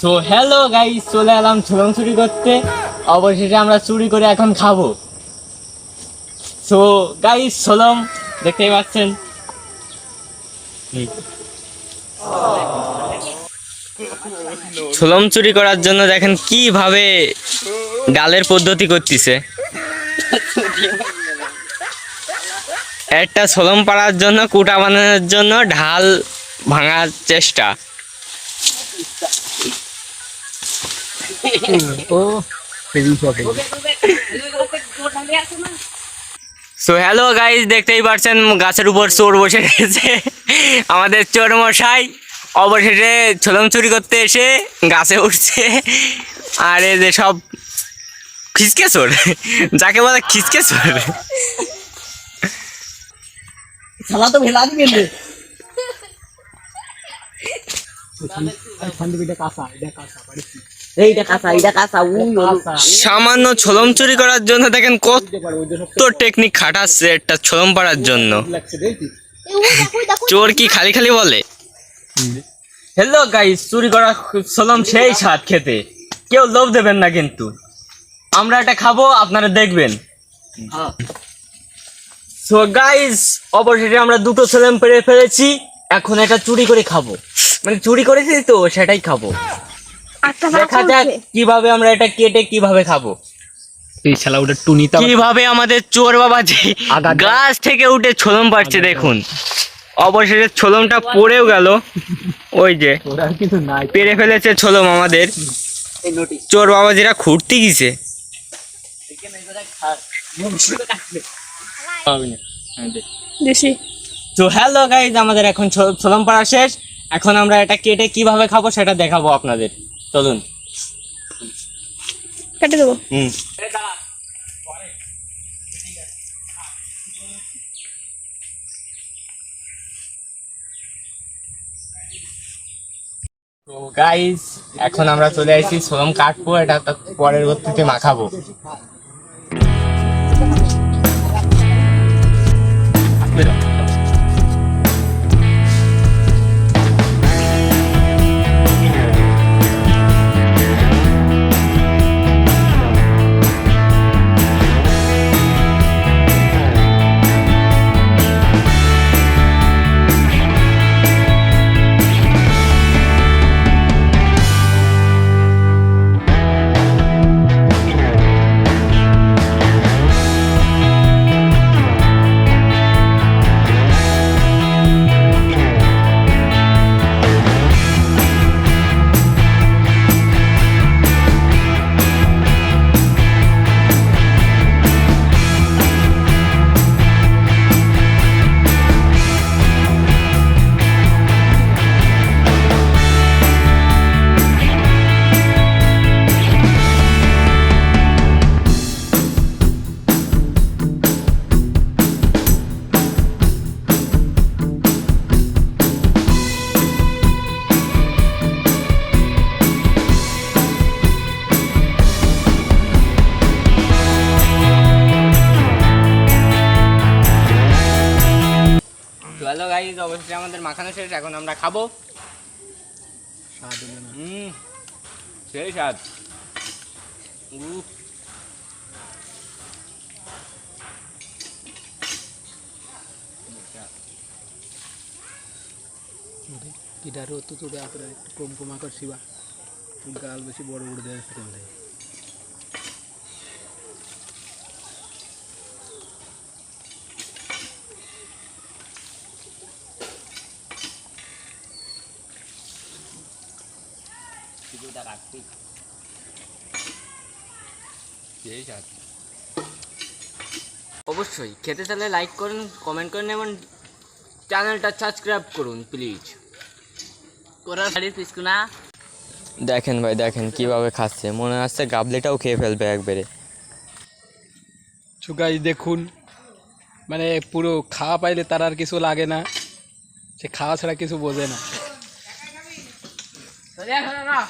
So hello guys চলে এলাম ছোলং চুরি করতে। অবশেষে আমরা চুরি করে এখন খাব। সো গাইস ছোলম, দেখতেই পাচ্ছেন। ছোলম চুরি করার জন্য দেখেন কীভাবে ডালের পদ্ধতি করতেছে। একটা ছোলম পাড়ার জন্য, কুটা বানানোর জন্য ঢাল ভাঙার চেষ্টা। সো হ্যালো গাইজ দেখতেই পাচ্ছেন গাছের উপর চোর বসে রয়েছে আমাদের চোর মশাই অবশেষে ছোলম চুরি করতে এসে গাছে উঠছে। আর এই যে সব খিচকে চোর যাকে বলে খিচকে চোর। তো ভেলা দিবেন রে এইটা কাঁচা এইটা কাঁচা উই সামান্য ছলম চুরি করার জন্য দেখেন কত টেকনিক খাটাচ্ছে একটা ছলম পাড়ার জন্য। চোর কি খালি খালি বলে? হ্যালো গাইস চুরি করা ছোলম সেই স্বাদ খেতে। কেউ লোভ দেবেন না কিন্তু। আমরা এটা খাব আপনারা দেখবেন। সো গাইস অবশেষে আমরা দুটো ছোলম পেরে ফেলেছি। এখন এটা চুরি করে খাব। মানে চুরি করেছি তো সেটাই খাব। দেখা যাক কীভাবে আমরা এটা কেটে কীভাবে খাব। এই শালা ওটা টুনিতা কীভাবে আমাদের চোর বাবাজি গাছ থেকে উঠে ছোলম পাচ্ছে দেখুন। অবশেষে ছোলমটা পড়েও গেল। ওই যে ওরা কিছু নাই। পেরে ফেলেছে ছোলম আমাদের। চোর বাবাজিরা খুঁড়তে গেছে। তো হ্যালো গাইজ আমাদের এখন ছোলম পাড়া শেষ। এখন আমরা এটা কেটে কীভাবে খাব সেটা দেখাবো আপনাদের। চলুন। কেটে দেবো। হুম। তো গাইস এখন আমরা চলে আসি সোলম কাটবো এটা পরের গতিতে মাখাবো। হ্যালো গাইজ অবশ্যই আমাদের মাখানো শেষ, এখন আমরা খাব। হুম, সেই স্বাদ। উফ। আপরে একটু কম কম আকার শিবা গাল বেশি সেই স্বাদ অবশ্যই খেতে চাইলে লাইক করুন কমেন্ট করুন এবং চ্যানেলটা সাবস্ক্রাইব করুন প্লিজ করার শাড়ির পিসকুনা দেখেন ভাই দেখেন কীভাবে খাচ্ছে। মনে হচ্ছে গাবলিটাও খেয়ে ফেলবে একবারে। চুকাই দেখুন মানে পুরো খাওয়া পাইলে তার আর কিছু লাগে না। সে খাওয়া ছাড়া কিছু বোঝে না। Ya, 看了